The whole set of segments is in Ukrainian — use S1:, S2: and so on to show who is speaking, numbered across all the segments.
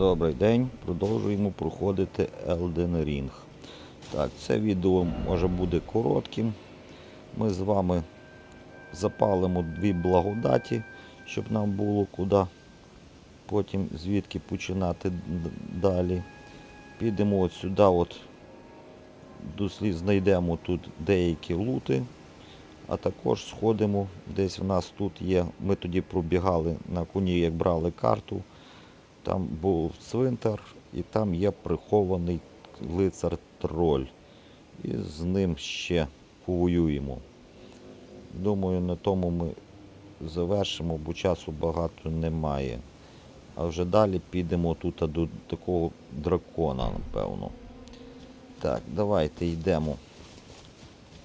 S1: Добрий день. Продовжуємо проходити Elden Ring. Так, це відео може буде коротким. Ми з вами запалимо дві благодаті, щоб нам було куди потім звідки починати далі. Підемо от сюди, от дослід знайдемо тут деякі лути, а також сходимо, десь в нас тут є. Ми тоді пробігали на коні, як брали карту. Там був цвинтар і там є прихований лицар троль. І з ним ще повоюємо. Думаю, на тому ми завершимо, бо часу багато немає. А вже далі підемо тут до такого дракона, напевно. Так, давайте йдемо.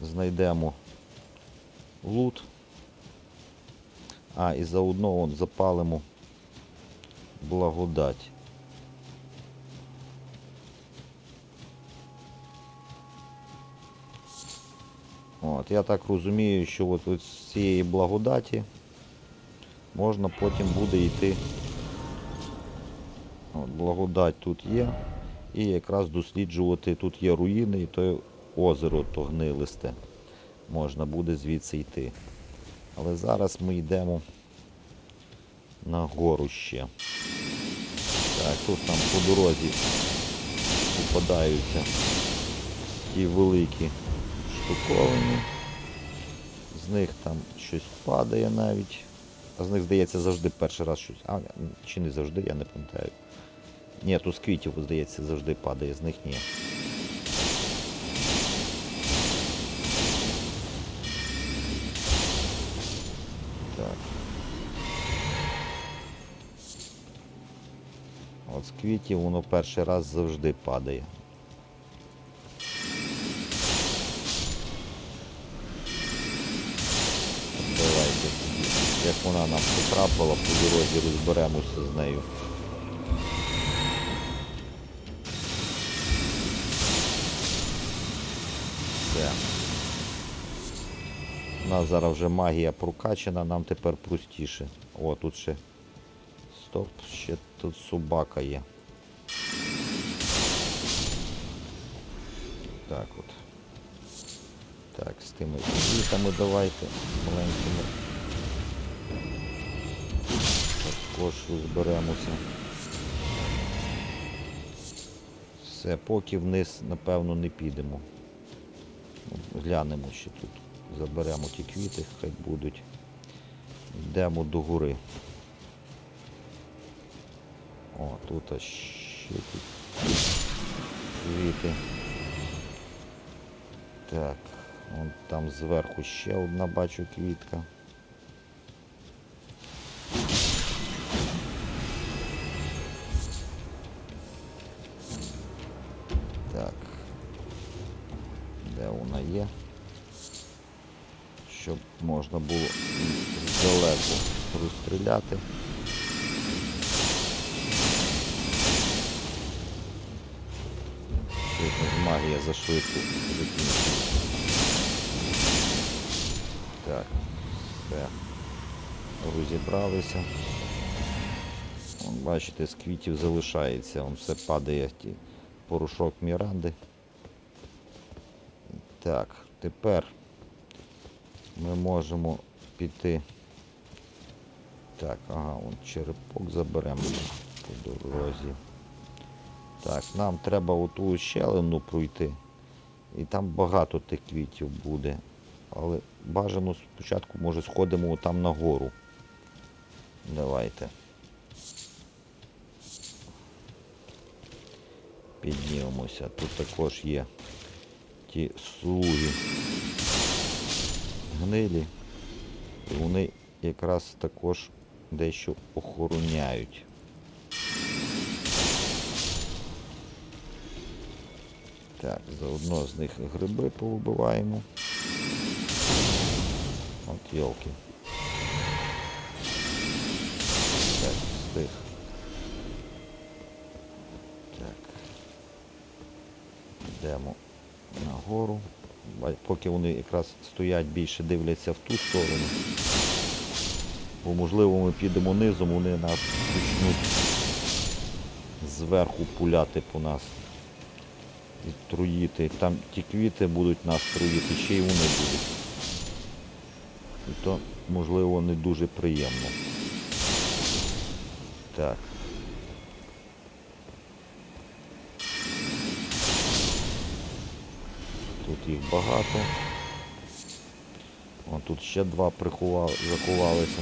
S1: Знайдемо лут. А, і заодно от запалимо благодать. От, я так розумію, що от, от з цієї благодаті можна потім буде йти. От, благодать тут є. І якраз досліджувати, тут є руїни і то озеро то гнилисте. Можна буде звідси йти. Але зараз ми йдемо на гору ще. Так, тут нам по дорозі попадаються ті великі штуковини. З них там щось падає навіть. А з них, здається, завжди перший раз щось. А, чи не завжди, я не пам'ятаю. Ні, то з квітів, здається, завжди падає, з них ні. Так. От з квітів воно перший раз завжди падає. Давайте, як вона нам потрапила, по дорозі розберемося з нею. У нас зараз вже магія прокачана, нам тепер простіше. О, тут ще. Стоп, ще тут собака є. Так от. Так, з тими квітами давайте маленькими. Також розберемося. Все, поки вниз, напевно, не підемо. Ну, Глянемо ще тут. Заберемо ті квіти, хай будуть. Йдемо до гори. О, тут ще тут квіти. Так, вон там зверху ще одна бачу квітка. Так. Де вона є? Щоб можна було здалеку розстріляти. Магія зашвидко закінчилася. Так, все. Розібралися. Вон, бачите, з квітів залишається, он все падає ті порошок Міранди. Так, тепер ми можемо піти. Так, ага, вон черепок заберемо по дорозі. Так, нам треба оту щелину пройти. І там багато тих квітів буде. Але бажано спочатку, може, сходимо там на гору. Давайте. Піднімемося. Тут також є ті слуги гнилі. І вони якраз також дещо охороняють. Так, заодно з них гриби повибиваємо. От йолки. Так, стих. Так. Йдемо нагору. Поки вони якраз стоять більше дивляться в ту сторону. Бо можливо ми підемо низом, вони нас почнуть зверху пуляти по нас. І труїти. Там ті квіти будуть нас труїти, ще й вони будуть. І то, можливо, не дуже приємно. Так. Тут їх багато. О, тут ще два приховали, заховалися.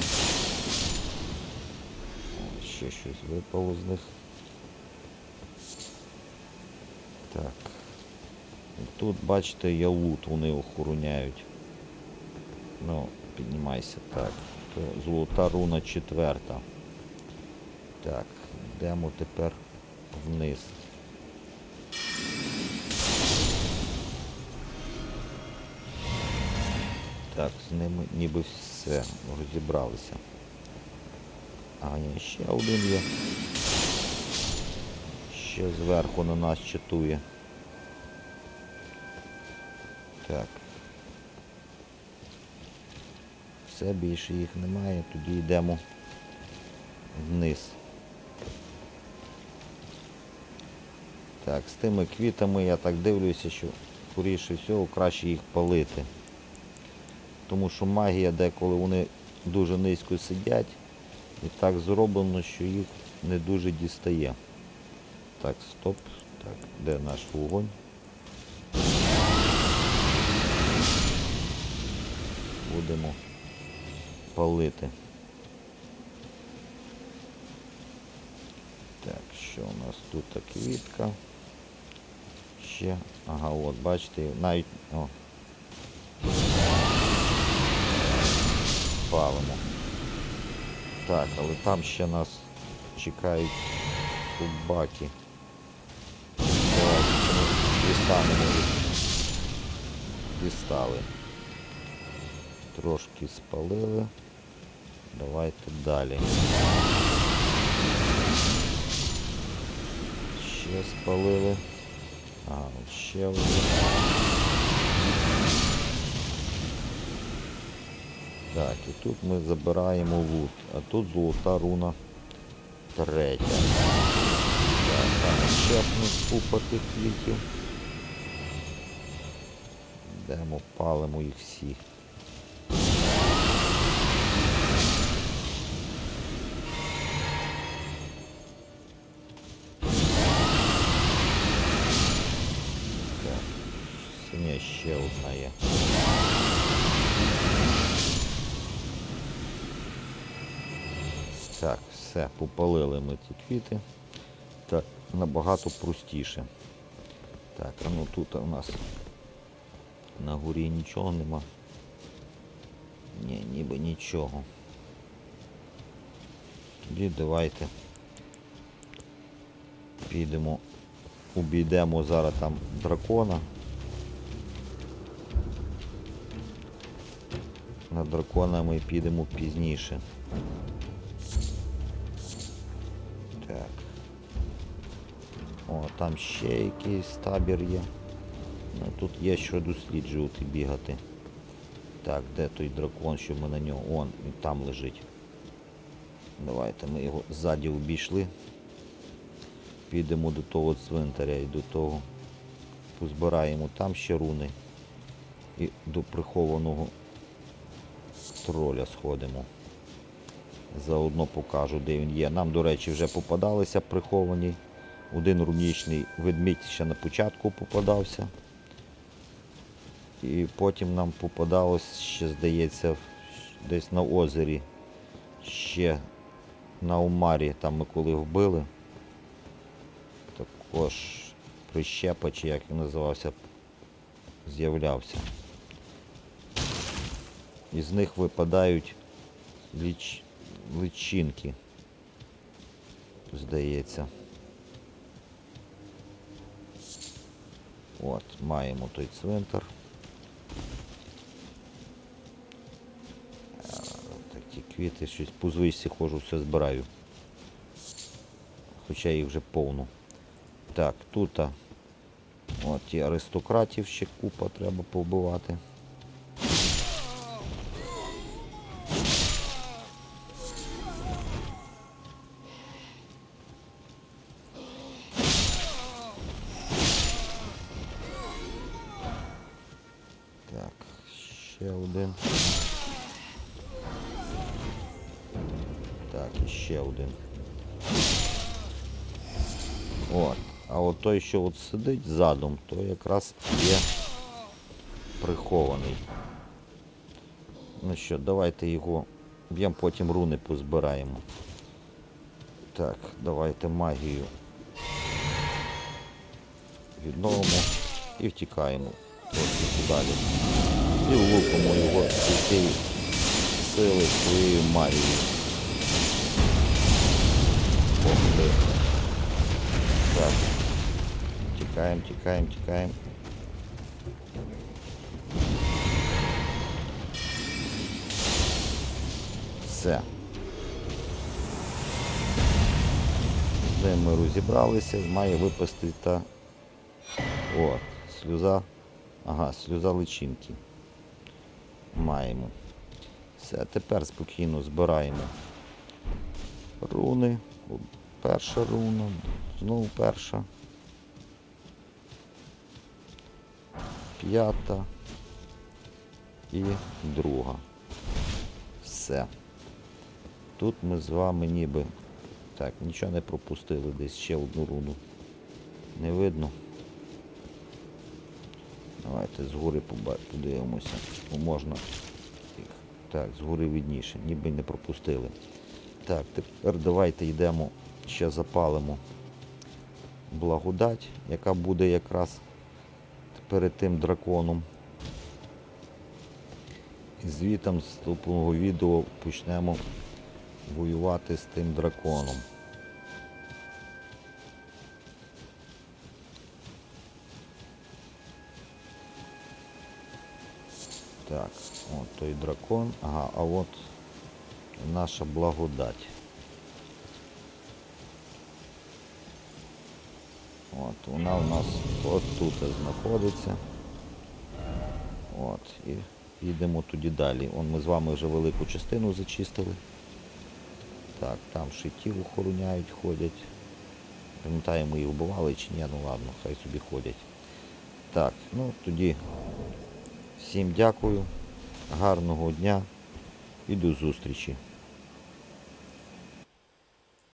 S1: О, ще щось випало з них. Так. Тут, бачите, є лут, вони охороняють. Ну, піднімайся так. Золота руна четверта. Так, йдемо тепер вниз. Так, з ними ніби все розібралися. А ні, ще один є. Ще зверху на нас читує. Так. Все, більше їх немає, тоді йдемо вниз. Так, з тими квітами я так дивлюся, що скоріше всього краще їх палити. Тому що магія деколи вони дуже низько сидять і так зроблено, що їх не дуже дістає. Так, стоп. Так, де наш вогонь? Будемо палити. Так, що у нас тут квітка? Ще. Ага, от, бачите, навіть. О. Палимо. Так, але там ще нас чекають собаки. Їх. Дістали. Трошки спалили. Давайте далі. Ще спалили. А, ще один. Так, і тут ми забираємо лут, а тут золота руна третя. Так, там ще купа тих квітів. Йдемо, палимо їх. Так, синя ще одна є. Так, все, попалили ми ті квіти. Так, набагато простіше. Так, а ну тут у нас на горі нічого нема. Ні, ніби нічого. Тоді давайте підемо, обійдемо зараз там дракона. На дракона ми підемо пізніше. Так. Там ще якийсь табір є. Ну, тут є що досліджувати, бігати. Так, де той дракон, що ми на нього? Он, там лежить. Давайте ми його ззаді обійшли. Підемо до того цвинтаря і до того. Позбираємо там ще руни. І до прихованого троля сходимо. Заодно покажу, де він є. Нам, до речі, вже попадалися приховані. Один рунічний ведмідь ще на початку попадався. І потім нам попадалось ще, здається, десь на озері. Ще на Омарі, там ми коли вбили. Також прищепа, чи як він називався, з'являвся. Із них випадають ліч... личинки, здається. От, маємо той цвинтар. квіти, щось по звичці ходжу, все збираю. Хоча їх вже повно. Так, тут от і аристократів ще купа треба повбивати. Так, ще один. Ще один. От. А от той, що от сидить задом, то якраз є прихований. Ну що, давайте його б'ємо, потім руни позбираємо. Так, давайте магію відновимо і втікаємо трошки далі. І влупимо його з цієї сили своєю магією. Тікаємо, тікаємо, тікаємо. Все. З ним ми розібралися має випасти та От, сльоза. Ага, сльоза личинки. Маємо. Все, тепер спокійно збираємо руни. Перша руна, знову перша. П'ята і друга. Все. Тут ми з вами ніби. Так, нічого не пропустили, десь ще одну руну. Не видно. Давайте згори подивимося. Можна їх. Так, згори видніше, ніби не пропустили. Так, тепер давайте йдемо, ще запалимо благодать, яка буде якраз перед тим драконом. І звітом з наступного відео почнемо воювати з тим драконом. Так, от той дракон. Ага, а от наша благодать. От, вона у нас от тут знаходиться. От, і йдемо тоді далі. Он ми з вами вже велику частину зачистили. Так, там шитів охороняють, ходять. Пам'ятаємо, їх вбивали чи ні, ну ладно, хай собі ходять. Так, ну тоді всім дякую, гарного дня і до зустрічі.